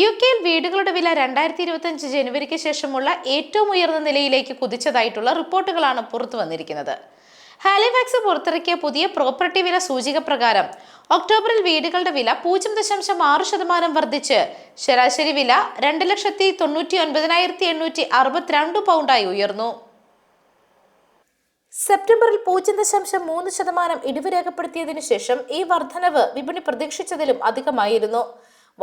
U കെയിൽ വീടുകളുടെ വില രണ്ടായിരത്തി ഇരുപത്തിയഞ്ച് ജനുവരിക്ക് ശേഷമുള്ള ഏറ്റവും ഉയർന്ന നിലയിലേക്ക് കുതിച്ചതായിട്ടുള്ള റിപ്പോർട്ടുകളാണ് പുറത്തു വന്നിരിക്കുന്നത്. ഹാലിഫാക്സ് പുറത്തിറക്കിയ പുതിയ പ്രോപ്പർട്ടി വില സൂചിക പ്രകാരം ഒക്ടോബറിൽ വീടുകളുടെ വില പൂജ്യം ദശാംശം ആറ് ശതമാനം വർദ്ധിച്ച് ശരാശരി വില രണ്ട് ലക്ഷത്തി തൊണ്ണൂറ്റി ഒൻപതിനായിരത്തി എണ്ണൂറ്റി അറുപത്തിരണ്ട് പൗണ്ടായി ഉയർന്നു. സെപ്റ്റംബറിൽ പൂജ്യം ദശാംശം മൂന്ന് ശതമാനം ഇടിവ് രേഖപ്പെടുത്തിയതിനു ശേഷം ഈ വർധനവ് വിപണി പ്രതീക്ഷിച്ചതിലും അധികമായിരുന്നു.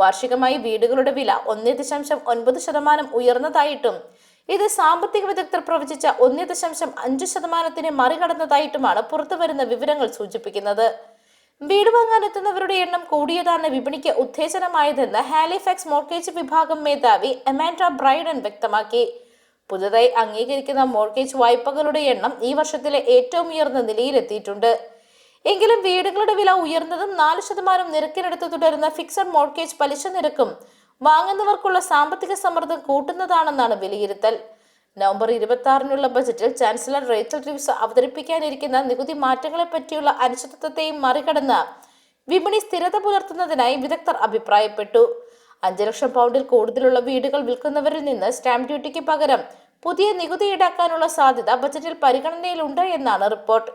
വാർഷികമായി വീടുകളുടെ വില ഒന്നേ ദശാംശം ഒൻപത് ശതമാനം ഉയർന്നതായിട്ടും ഇത് സാമ്പത്തിക വിദഗ്ധർ പ്രവചിച്ച ഒന്നേ ദശാംശം അഞ്ച് ശതമാനത്തിനെ മറികടന്നതായിട്ടുമാണ് പുറത്തുവരുന്ന വിവരങ്ങൾ സൂചിപ്പിക്കുന്നത്. വീട് വാങ്ങാൻ എത്തുന്നവരുടെ എണ്ണം കൂടിയതാണ് വിപണിക്ക് ഉത്തേജനമായതെന്ന് ഹാലിഫാക്സ് മോർഗേജ് വിഭാഗം മേധാവി എമാൻഡ ബ്രൈഡൻ വ്യക്തമാക്കി. പുതുതായി അംഗീകരിക്കുന്ന മോർഗേജ് വായ്പകളുടെ എണ്ണം ഈ വർഷത്തിലെ ഏറ്റവും ഉയർന്ന നിലയിലെത്തിയിട്ടുണ്ട്. എങ്കിലും വീടുകളുടെ വില ഉയർന്നതും നാല് ശതമാനം നിരക്കിനടുത്ത് തുടരുന്ന ഫിക്സഡ് മോർഗേജ് പലിശ നിരക്കും വാങ്ങുന്നവർക്കുള്ള സാമ്പത്തിക സമ്മർദ്ദം കൂട്ടുന്നതാണെന്നാണ് വിലയിരുത്തൽ. നവംബർ ഇരുപത്തി ആറിനുള്ള ബജറ്റിൽ ചാൻസലർ റേച്ചൽ റിവ്സ് അവതരിപ്പിക്കാനിരിക്കുന്ന നികുതി മാറ്റങ്ങളെ പറ്റിയുള്ള അനിശ്ചിതത്വത്തെയും മറികടന്ന് വിപണി സ്ഥിരത പുലർത്തുന്നതിനായി വിദഗ്ധർ അഭിപ്രായപ്പെട്ടു. അഞ്ചു ലക്ഷം പൗണ്ടിൽ കൂടുതലുള്ള വീടുകൾ വിൽക്കുന്നവരിൽ നിന്ന് സ്റ്റാമ്പ് ഡ്യൂട്ടിക്ക് പകരം പുതിയ നികുതി ഈടാക്കാനുള്ള സാധ്യത ബജറ്റിൽ പരിഗണനയിലുണ്ട് എന്നാണ് റിപ്പോർട്ട്.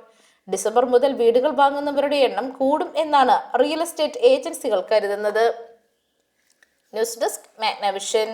ഡിസംബർ മുതൽ വീടുകൾ വാങ്ങുന്നവരുടെ എണ്ണം കൂടും എന്നാണ് റിയൽ എസ്റ്റേറ്റ് ഏജൻസികൾ കരുതുന്നത്. News desk Magnavision.